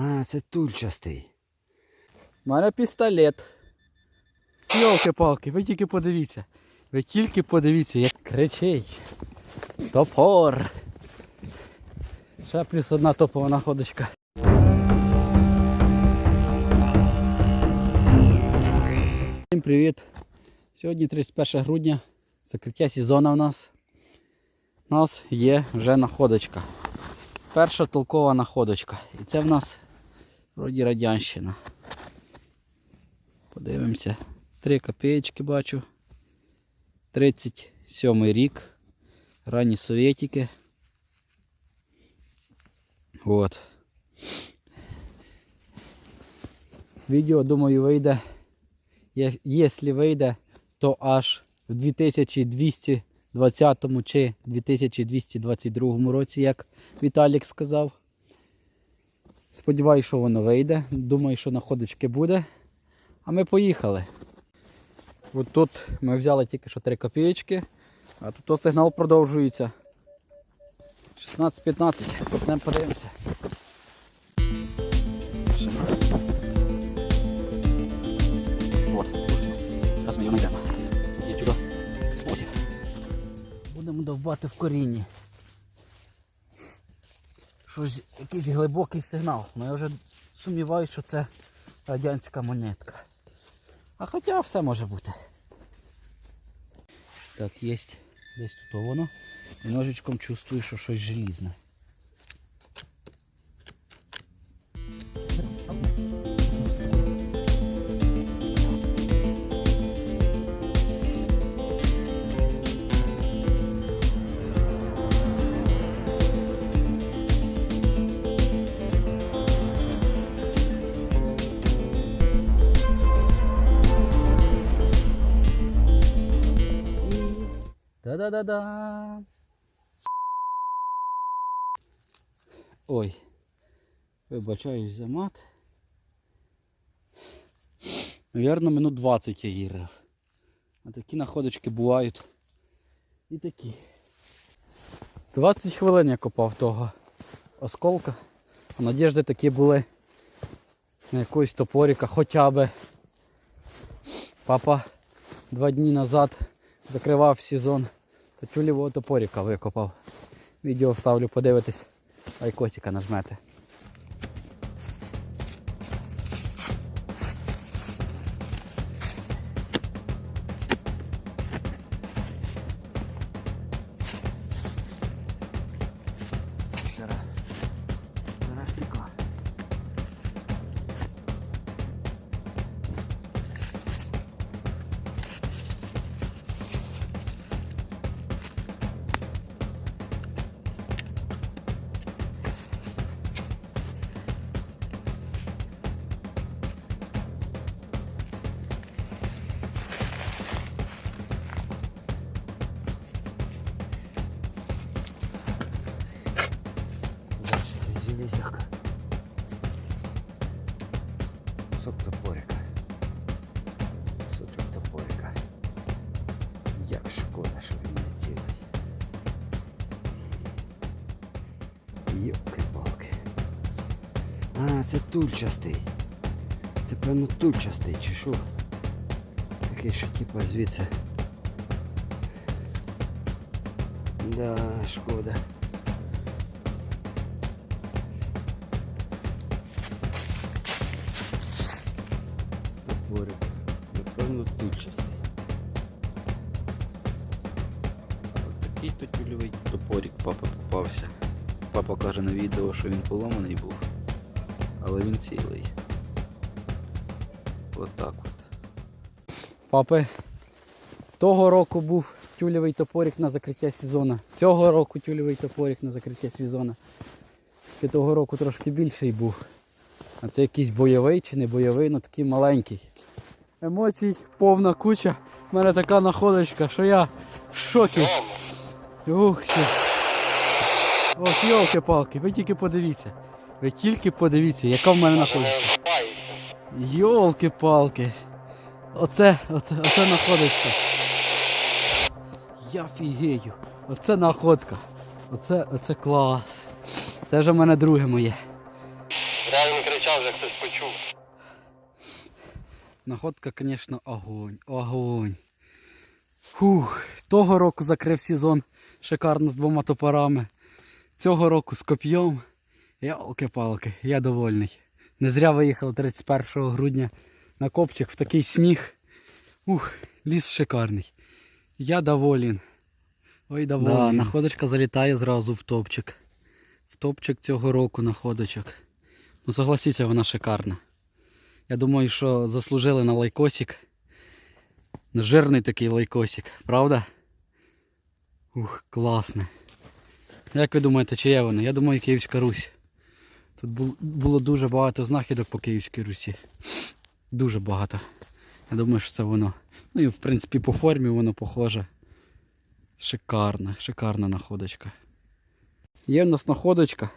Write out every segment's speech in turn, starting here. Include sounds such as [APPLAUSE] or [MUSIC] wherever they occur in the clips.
А, це тульчастий. У мене пістолет. Йолки-палки, ви тільки подивіться. Ви тільки подивіться, як кричить. Топор. Ще плюс одна топова находочка. Всім привіт! Сьогодні 31 грудня, закриття сезону у нас. У нас є вже находочка. Перша толкова находочка. І це в нас вроді радянщина. Подивимося. 3 копеечки бачу. 37 рік. Ранні совєтики. От. Відео, думаю, вийде. Якщо вийде, то аж в 2220 чи 2222 році, як Віталік сказав. Сподіваюсь, що воно вийде. Думаю, що находочки буде. А ми поїхали. От тут ми взяли тільки що 3 копійки, а тут сигнал продовжується. 16-15. Потім подивимося. Зараз ми його знайдемо. Є чудо. Будемо довбати в корінні. Щось, якийсь глибокий сигнал. Ну я вже сумніваюся, що це радянська монетка. А хоча все може бути. Так, є десь тут воно. І ножичком чувствую, що щось желізне. Вибачаюсь за мат. Навірно, минут 20 я її. А такі находочки бувають. І такі. 20 хвилин я копав того осколка. А надіжди такі були на якогось топорика хоча би. Папа два дні назад закривав сезон, то тюлєвого топорика викопав. Відео вставлю, подивитись, лайкосика нажмете. тульчастий. Це певно тульчастий, чи що? Такий, що типа звідси. Да, шкода. Топорик. Напевно, тульчастий. Ось такий то тюльовий топорик папа попався. Папа каже на відео, що він поломаний був, Але він цілий. Отак от. Папи, того року був тюльовий топорик на закриття сезону. Цього року тюльовий топорик на закриття сезону. Тільки того року трошки більший був. А це якийсь бойовий чи не бойовий, ну такий маленький. Емоцій повна куча. У мене така находочка, що я в шокі. Ух ти. Ох, йолки-палки, ви тільки подивіться. Ви тільки подивіться, яка в мене находочка. Йолки-палки. Оце, оце, оце находочка. Я фігею. Оце находка. Оце, оце клас. Це вже в мене друге моє. Не кричав, вже хтось почув. Находка, звісно, огонь. Огонь. Фух, того року закрив сезон шикарно з двома топорами. Цього року з коп'єм. Ялки-палки, я довольний. Не зря виїхав 31 грудня на копчик в такий сніг. Ух, ліс шикарний. Я доволен. Ой, доволен. Да, находочка залітає зразу в топчик. В топчик цього року находочок. Ну согласіться, вона шикарна. Я думаю, що заслужили на лайкосик. На жирний такий лайкосик, правда? Ух, класне. Як ви думаєте, чи є воно? Я думаю, Київська Русь. Тут було дуже багато знахідок по Київській Русі. Дуже багато. Я думаю, що це воно. Ну і в принципі по формі воно похоже. Шикарна, шикарна находочка. Є в нас находочка,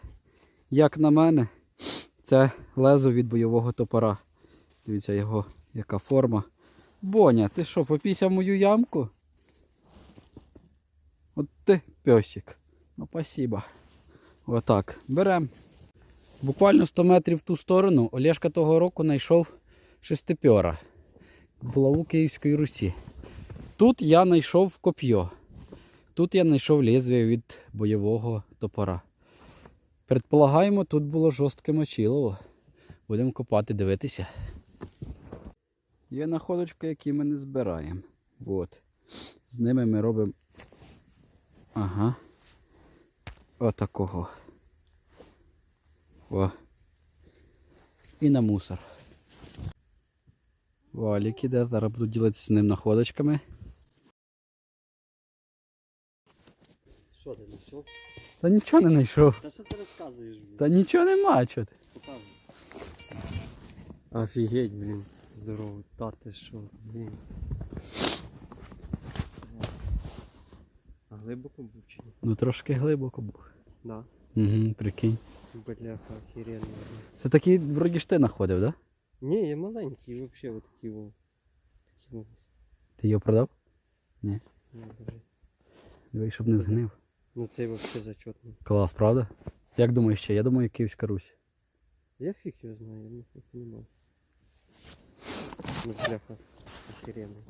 як на мене, це лезо від бойового топора. Дивіться його, яка форма. Боня, ти що, попісяв мою ямку? От ти песик. Ну, спасибо. Отак. Берем. Буквально 100 метрів в ту сторону Олешка того року знайшов шестипьора. Булаву Київської Русі. Тут я знайшов коп'йо. Тут я знайшов лезвие від бойового топора. Предполагаємо, тут було жорстке мочилово. Будемо копати, дивитися. Є находочки, які ми не збираємо. От. З ними ми робимо. Ага. Отакого. О. І на мусор. Валік іде, зараз буду ділитися з ним находочками. Що ти знайшов? Та нічого не знайшов. Та що ти розказуєш, блін? Та нічого нема, чого ти. Показуй. Офігеть, блін. Здорово. Та ти що, блін. А глибоко був чи ні? Ну трошки глибоко був. Да. Угу, прикинь. Бляха, охеренно. Це такий вроді ж ти знаходив, да? Ні, я маленький, вообще вот такі во. Такі во. Ти його продав? Ну, даже. Дивись, щоб не згнив. Ну цей вообще зачетний. Клас, правда? Як думаєш ще? Я думаю, Київська Русь. Я фіг його знаю, я не понимаю. Ну, бляха, охеренний.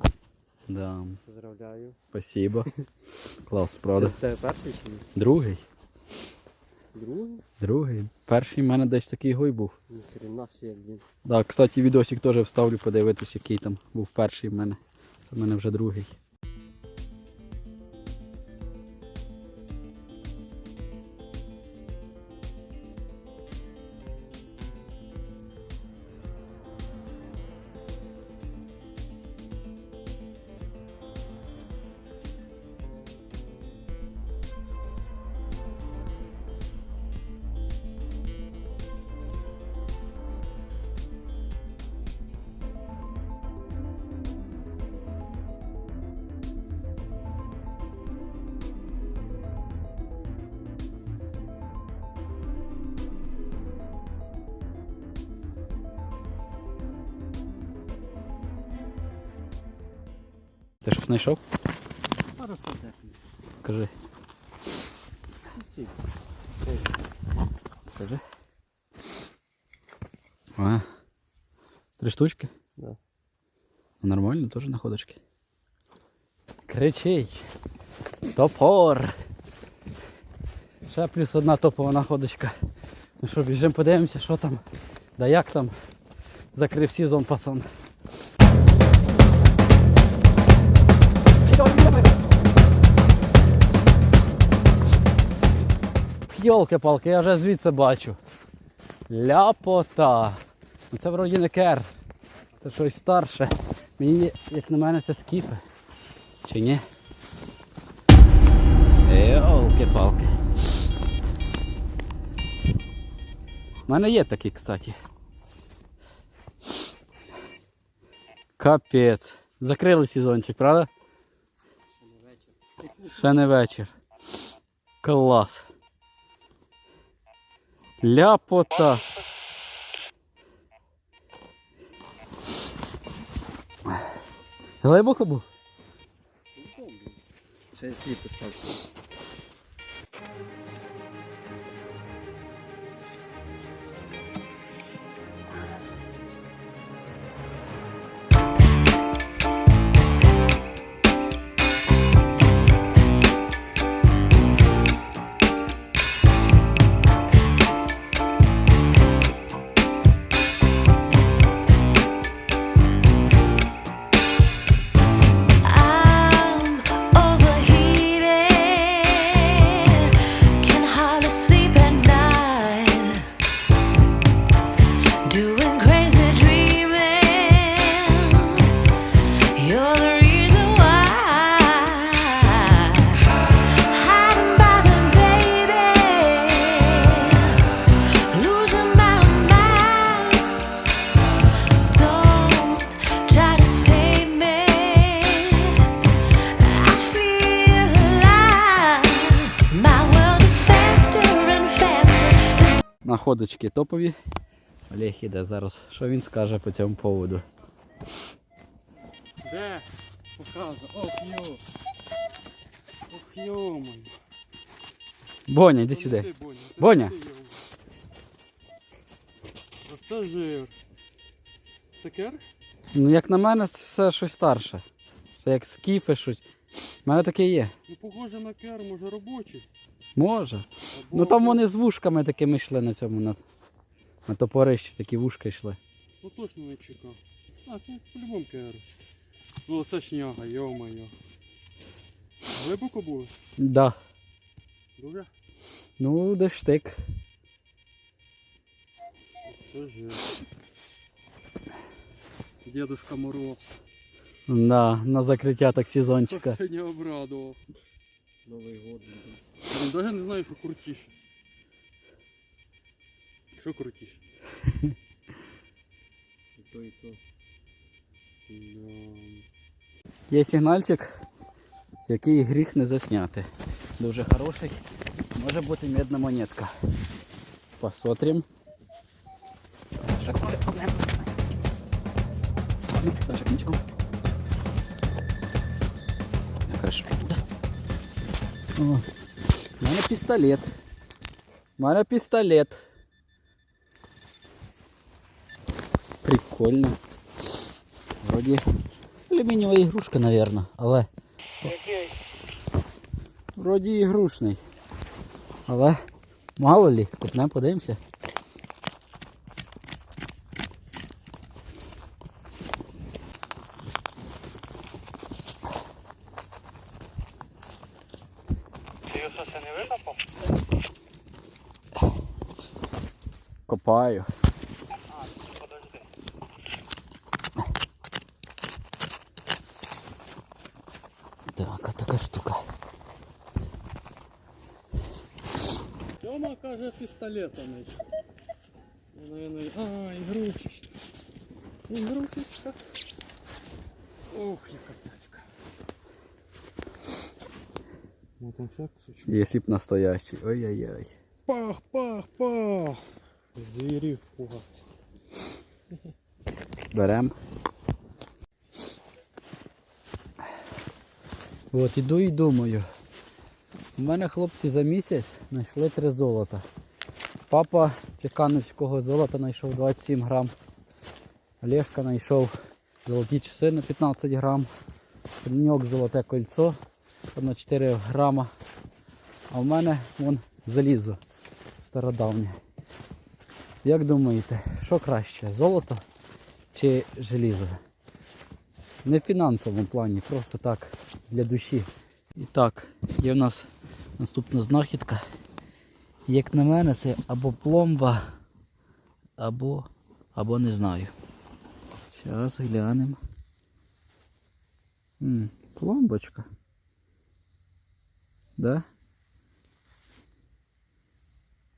Да. Поздравляю. Спасибо. [LAUGHS] Клас, Це правда. в тебе перший чи ні? Другий. Другий? Другий. Перший в мене десь такий гой був. Так, хрена себе, блін. Да, кстати, відосик теж вставлю подивитись, який там був перший в мене. Це в мене вже другий. Ти що знайшов? Сантехнік. Кажи. Сусід. Кажи. А. Три штучки? Да. Нормально, теж находочки. Кричить. Топор. Ще плюс одна топова находочка. Ну що, біжимо подивимося, що там. Да як там. Закрив сезон, пацан. Йолки-палки, я вже звідси бачу. Ляпота. Ну це вроді не кер. Це щось старше. Мені, як на мене, це скіфи. Чи ні? Йолки-палки. У мене є такі, кстати. Капець. Закрили сезончик, правда? Ще не вечір. Ще не вечір. Клас. Ляпота. Глибоко був? Це я свій постався. топові. Олег іде зараз. Що він скаже по цьому поводу? Де? Показуй. Ох, йо. Ох, йо-моє. Боня, йди сюди. Боня. Оце жир. Такер? Ну як на мене, це все щось старше. Це як скіфи щось. У мене таке є. Ну, похоже на кер, може робочий. Може. Ну там вони з вушками такими йшли на цьому на, на топорищі, такі вушка йшли. Ну точно не чекав. А, це по-любому кер. Ну це шняга, йо-моє. Глибоко було? Да. Дуже? Ну, де штик. Це жир. Дедушка Мороз. Да, на закриття так сезончика. Не обрадував. Новий год. Навіть не знаю, що крутіше. Що крутіше? І то, і то. Да. Є сигнальчик, який гріх не засняти. Дуже хороший. Може бути медна монетка. Посмотрим. Шаг вперед, погнем. Ну, даже. Яка ж. О, у мене пістолет. У мене пістолет. Прикольно. Вроді алюмінієва ігрушка, наверное, але. Вроді ігрушний. Але мало лі, купнемо, подивимося. Копаю. Так, а така штука. Тьома каже пістолетом знайшов. Ну, наверное, А, ігрушечка. Ігрушечка. Ох, яка цяцька. Ну там ще кусочок. Якщо б настоящий. Ой-ой-ой. Пах, пах, пах. Звірів пугати. Берем. От іду і думаю. У мене хлопці за місяць знайшли три золота. Папа Чекановського золота знайшов 27 грам. Олешка знайшов золоті часи на 15 грам. Ньок золоте кольцо на 4 грама. А в мене вон залізо стародавнє. Як думаєте, що краще? Золото чи желізо? Не в фінансовому плані, просто так, для душі. І так, є в нас наступна знахідка. Як на мене, це або пломба, або, або не знаю. Зараз глянемо. М, пломбочка. Да?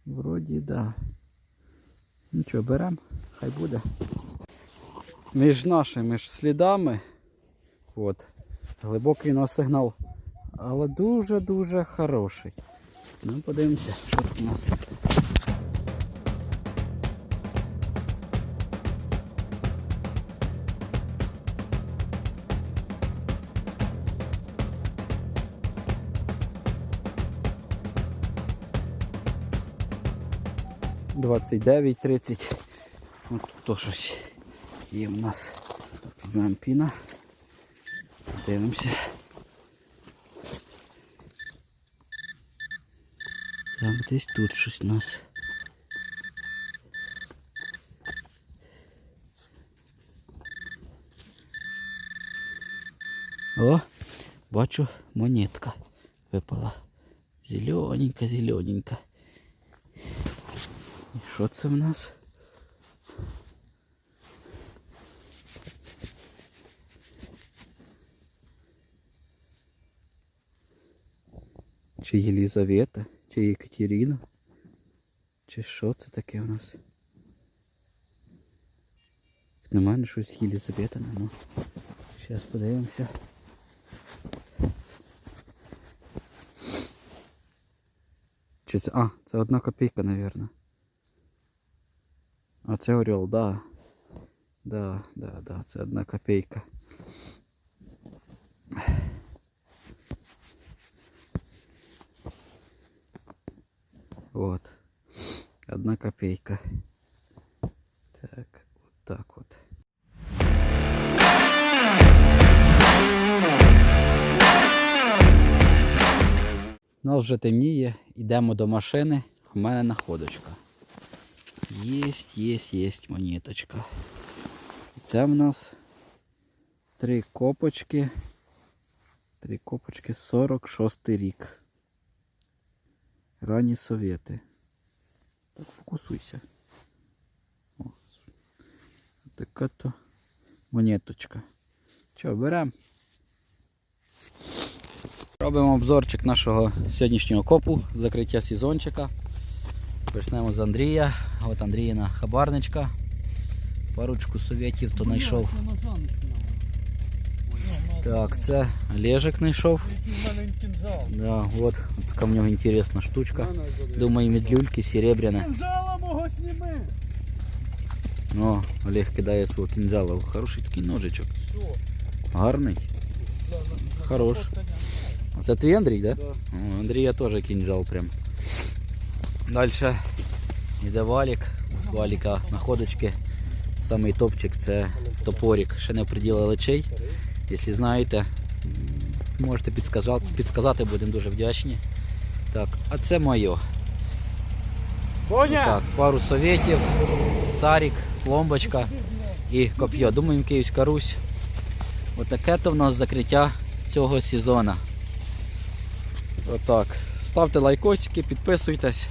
Вроді да. Нічого, беремо, хай буде. Між нашими ж слідами, от, глибокий у нас сигнал, але дуже-дуже хороший. Ну, подивимося, що тут у нас. Двадцять дев'ять, тридцять. Ось тут то щось є у нас. Візьмемо піна. Дивимося. Там десь тут щось у нас. О, бачу, монетка випала. Зелененька, зелененька. І що це в нас? Чи Єлізавета, чи Екатерина? Чи що це таке у нас? На мене щось Єлізавета, ну. Зараз подивимося. Чи це. А, це одна копійка, мабуть. А це орел, да. Да, да, да, це одна копійка. Вот. Одна копейка. Так, вот так вот. Ну, вже темніє, йдемо до машини. У мене находочка. Єсть, єсть, єсть монеточка. Це в нас три копочки. Три копочки 46 рік. Ранні совєти. Так фокусуйся. О, така то монеточка. Що, беремо? Робимо обзорчик нашого сьогоднішнього копу, закриття сезончика. Почнемо з Андрія. От Андріїна хабарничка. Парочку совєтів то знайшов. Так, це Олежик знайшов. Який в мене кінжал. Да, от, от така в нього інтересна штучка. Думаю, медлюльки серебряне. Кінжала мого сніми. О, Олег кидає свого кінжала. Хороший такий ножичок. Що? Гарний. Хорош. А Це твій Андрій, да? Да. О, Андрія теж кінжал прям. Дальше йде валік. Валіка находочки. Самий топчик це топорик. Ще не приділили личей. Якщо знаєте, можете підсказати, підсказати, будемо дуже вдячні. Так, а це моє. Так, пару совєтів, царик, пломбочка і коп'є. Думаємо, Київська Русь. Отаке то в нас закриття цього сезону. Отак. Ставте лайкосики, підписуйтесь.